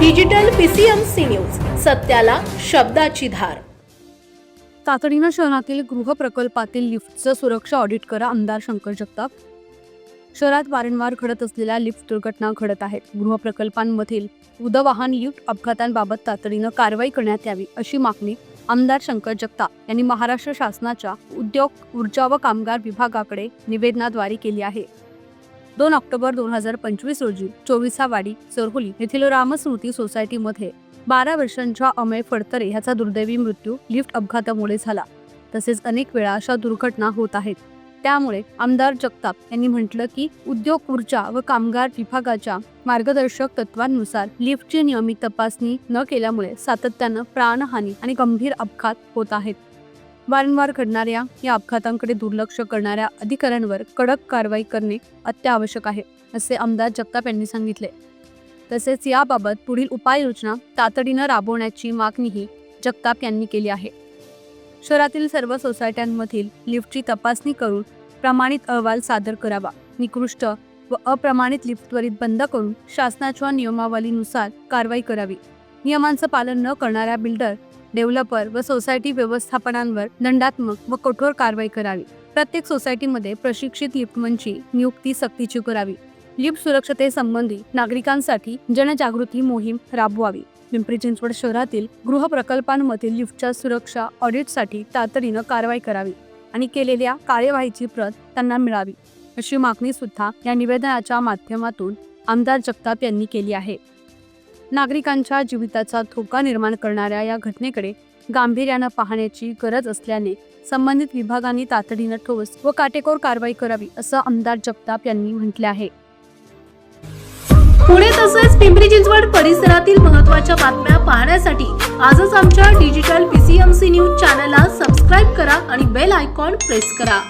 Digital PCMC news सत्याला शब्दाची धार. तातडीनं शहरातील गृहप्रकल्पातील लिफ्टचं सुरक्षा ऑडिट करा आमदार शंकर जगताप. शहरात वारंवार घडत असलेल्या लिफ्ट दुर्घटना घडत आहेत. गृहप्रकल्पांमधील उदवाहन लिफ्ट अपघातांबाबत तातडीनं कारवाई करण्यात यावी अशी मागणी आमदार शंकर जगताप यांनी महाराष्ट्र शासनाच्या उद्योग ऊर्जा व कामगार विभागाकडे निवेदनाद्वारे केली आहे. दोन ऑक्टोबर दोन हजार पंचवीस रोजी चोवीसावाडी चरहोली येथील रामस्मृती सोसायटीमध्ये बारा वर्षांच्या अमय फडतरे ह्याचा दुर्दैवी मृत्यू लिफ्ट अपघातामुळे झाला. तसेच अनेक वेळा अशा दुर्घटना होत आहेत. त्यामुळे आमदार जगताप यांनी म्हटलं की उद्योग ऊर्जा व कामगार विभागाच्या मार्गदर्शक तत्वांनुसार लिफ्टची नियमित तपासणी न केल्यामुळे सातत्यानं प्राणहानी आणि गंभीर अपघात होत आहेत. वारंवार घडणाऱ्या या अपघातांकडे दुर्लक्ष करणाऱ्या अधिकाऱ्यांवर कडक कारवाई करणे अत्यावश्यक आहे असे आमदार जगताप यांनी सांगितले. तसेच याबाबत पुढील उपाययोजना तातडीनं राबवण्याची मागणीही जगताप यांनी केली आहे. शहरातील सर्व सोसायट्यांमधील लिफ्टची तपासणी करून प्रमाणित अहवाल सादर करावा. निकृष्ट व अप्रमाणित लिफ्ट त्वरित बंद करून शासनाच्या नियमावलीनुसार कारवाई करावी. नियमांचं पालन न करणाऱ्या बिल्डर डेव्हलपर व सोसायटी व्यवस्थापनांवर दंडात्मक व कठोर कारवाई करावी. प्रत्येक सोसायटीमध्ये प्रशिक्षित लिफ्टमनची नियुक्ती सक्तीची करावी. लिफ्ट सुरक्षतेसंबंधी नागरिकांसाठी जनजागृती मोहीम राबवावी. पिंपरी चिंचवड शहरातील गृह प्रकल्पांमधील लिफ्टच्या सुरक्षा ऑडिटसाठी तातडीनं कारवाई करावी आणि केलेल्या कार्यवाहीची प्रत त्यांना मिळावी अशी मागणी सुद्धा या निवेदनाच्या माध्यमातून आमदार जगताप यांनी केली आहे. नागरिकांच्या जीविताचा धोका निर्माण करणाऱ्या या घटनेकडे गांभीर्यानं पाहण्याची गरज असल्याने संबंधित विभागांनी तातडीनं ठोस व काटेकोर कारवाई करावी असं आमदार जगताप यांनी म्हटले आहे. पुणे तसेच पिंपरी चिंचवड परिसरातील महत्त्वाच्या बातम्या पाहण्यासाठी आजच आमच्या डिजिटल पीसीएमसी न्यूज चॅनलला सबस्क्राईब करा आणि बेल आयकॉन प्रेस करा.